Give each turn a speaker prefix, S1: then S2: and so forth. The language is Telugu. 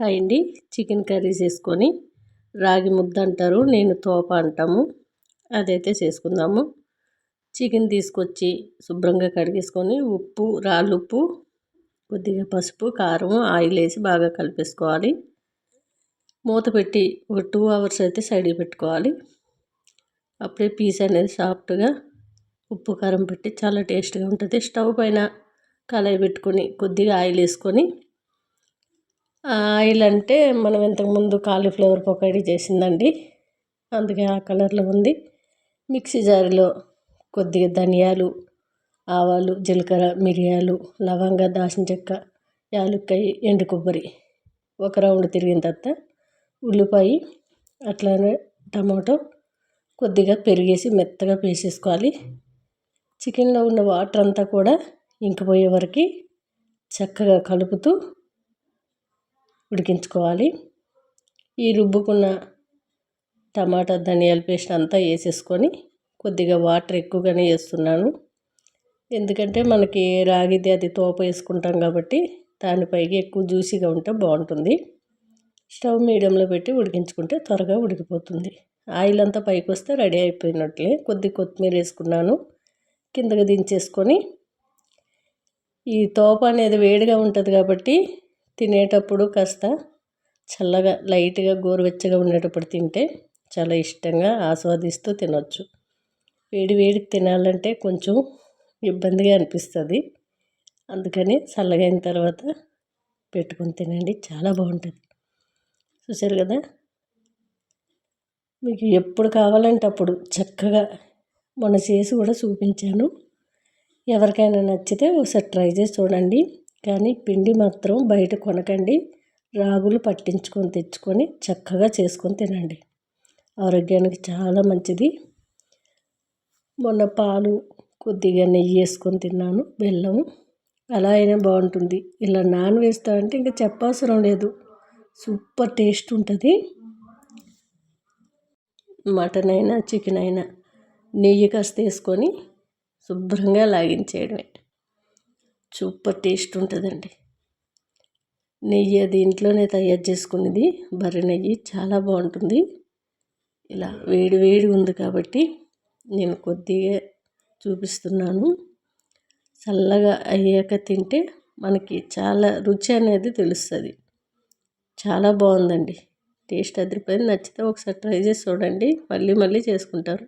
S1: హాయ్ అండి చికెన్ కర్రీ చేసుకొని రాగి ముద్ద అంటారు నేను తోప అంటాము. అదైతే చేసుకుందాము. చికెన్ తీసుకొచ్చి శుభ్రంగా కడిగేసుకొని ఉప్పు రాళ్ళుప్పు కొద్దిగా పసుపు కారం ఆయిల్ వేసి బాగా కలిపేసుకోవాలి. మూత పెట్టి ఒక టూ అవర్స్ అయితే సైడ్ పెట్టుకోవాలి. అప్పుడే పీస్ అనేది సాఫ్ట్గా ఉప్పు కారం పెట్టి చాలా టేస్ట్గా ఉంటుంది. స్టవ్ పైన కళాయి పెట్టుకొని కొద్దిగా ఆయిల్ వేసుకొని ఆయిల్ అంటే మనం ఇంతకుముందు కాలీఫ్లవర్ పకోడీ చేసిందండి. అందుకే ఆ కలర్లో ఉంది. మిక్సీ జారిలో కొద్దిగా ధనియాలు ఆవాలు జీలకర్ర మిరియాలు లవంగ దాచిన చెక్క యాలుక్కాయ ఎండు కొబ్బరి ఒక రౌండ్ తిరిగిన తర్వాత ఉల్లిపాయ అట్లానే టమాటో కొద్దిగా పెరిగేసి మెత్తగా పేసేసుకోవాలి. చికెన్లో ఉన్న వాటర్ అంతా కూడా ఇంకిపోయే వరకు చక్కగా కలుపుతూ ఉడికించుకోవాలి. ఈ రుబ్బుకున్న టమాటా ధనియాల పేస్ట్ అంతా వేసేసుకొని కొద్దిగా వాటర్ ఎక్కువగానే వేస్తున్నాను. ఎందుకంటే మనకి రాగిది అది తోప వేసుకుంటాం కాబట్టి దానిపైకి ఎక్కువ జ్యూసీగా ఉంటే బాగుంటుంది. స్టవ్ మీడియంలో పెట్టి ఉడికించుకుంటే త్వరగా ఉడికిపోతుంది. ఆయిల్ అంతా పైకి వస్తే రెడీ అయిపోయినట్లే. కొద్ది కొత్తిమీర వేసుకున్నాను. కిందకి దించేసుకొని ఈ తోప అనేది వేడిగా ఉంటుంది కాబట్టి తినేటప్పుడు కాస్త చల్లగా లైట్గా గోరువెచ్చగా ఉండేటప్పుడు తింటే చాలా ఇష్టంగా ఆస్వాదిస్తూ తినొచ్చు. వేడి వేడికి తినాలంటే కొంచెం ఇబ్బందిగా అనిపిస్తుంది. అందుకని చల్లగైన తర్వాత పెట్టుకొని తినండి. చాలా బాగుంటుంది. చూసారు కదా? మీకు ఎప్పుడు కావాలంటే అప్పుడు చక్కగా మొన్న చేసి కూడా చూపించాను. ఎవరికైనా నచ్చితే ఒకసారి ట్రై చేసి చూడండి. కానీ పిండి మాత్రం బయట కొనకండి. రాగులు పట్టించుకొని తెచ్చుకొని చక్కగా చేసుకొని తినండి. ఆరోగ్యానికి చాలా మంచిది. మొన్న పాలు కొద్దిగా నెయ్యి వేసుకొని తిన్నాను బెల్లం అలా అయినా బాగుంటుంది. ఇలా నాన్ వేస్తా అంటే ఇంకా చెప్పవసరం లేదు. సూపర్ టేస్ట్ ఉంటుంది. మటన్ అయినా చికెన్ అయినా నెయ్యి కాస్త వేసుకొని శుభ్రంగా లాగించేయడమే. సూపర్ టేస్ట్ ఉంటుందండి. నెయ్యి అది ఇంట్లోనే తయారు చేసుకునేది. బర్రె నెయ్యి చాలా బాగుంటుంది. ఇలా వేడి వేడి ఉంది కాబట్టి నేను కొద్దిగా చూపిస్తున్నాను. చల్లగా అయ్యాక తింటే మనకి చాలా రుచి అనేది తెలుస్తుంది. చాలా బాగుందండి. టేస్ట్ అదిరిపోయింది. నచ్చితే ఒకసారి ట్రై చేసి చూడండి. మళ్ళీ మళ్ళీ చేసుకుంటారు.